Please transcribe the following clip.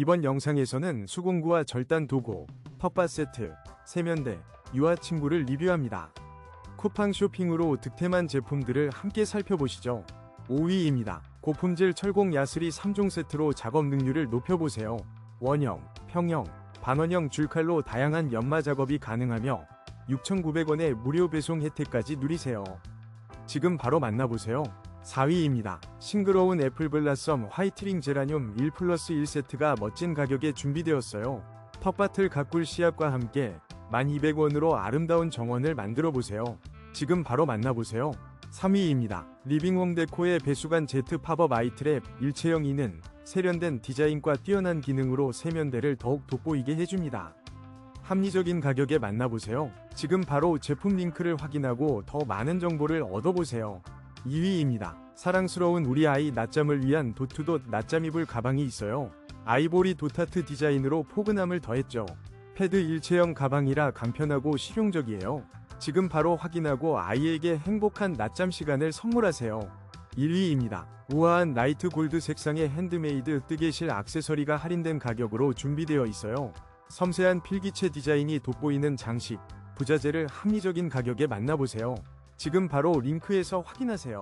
이번 영상에서는 수공구와 절단 도구, 텃밭 세트, 세면대, 유아 침구를 리뷰합니다. 쿠팡 쇼핑으로 득템한 제품들을 함께 살펴보시죠. 5위입니다. 고품질 철공 야스리 3종 세트로 작업 능률을 높여보세요. 원형, 평형, 반원형 줄칼로 다양한 연마 작업이 가능하며 6,900원의 무료 배송 혜택까지 누리세요. 지금 바로 만나보세요. 4위입니다. 싱그러운 애플 블라썸 화이트링 제라늄 1 플러스 1 세트가 멋진 가격에 준비되었어요. 텃밭을 가꿀 씨앗과 함께 1200원으로 아름다운 정원을 만들어 보세요. 지금 바로 만나보세요. 3위입니다. 리빙홈 데코의 배수관 제트 팝업 아이트랩 일체형 이는 세련된 디자인과 뛰어난 기능으로 세면대를 더욱 돋보이게 해줍니다. 합리적인 가격에 만나보세요. 지금 바로 제품 링크를 확인하고 더 많은 정보를 얻어보세요. 2위입니다. 사랑스러운 우리 아이 낮잠을 위한 도트돗 낮잠 이불 가방이 있어요. 아이보리 도타트 디자인으로 포근함을 더했죠. 패드 일체형 가방이라 간편하고 실용적이에요. 지금 바로 확인하고 아이에게 행복한 낮잠 시간을 선물하세요. 1위입니다. 우아한 라이트 골드 색상의 핸드메이드 뜨개실 액세서리가 할인된 가격으로 준비되어 있어요. 섬세한 필기체 디자인이 돋보이는 장식, 부자재를 합리적인 가격에 만나보세요. 지금 바로 링크에서 확인하세요.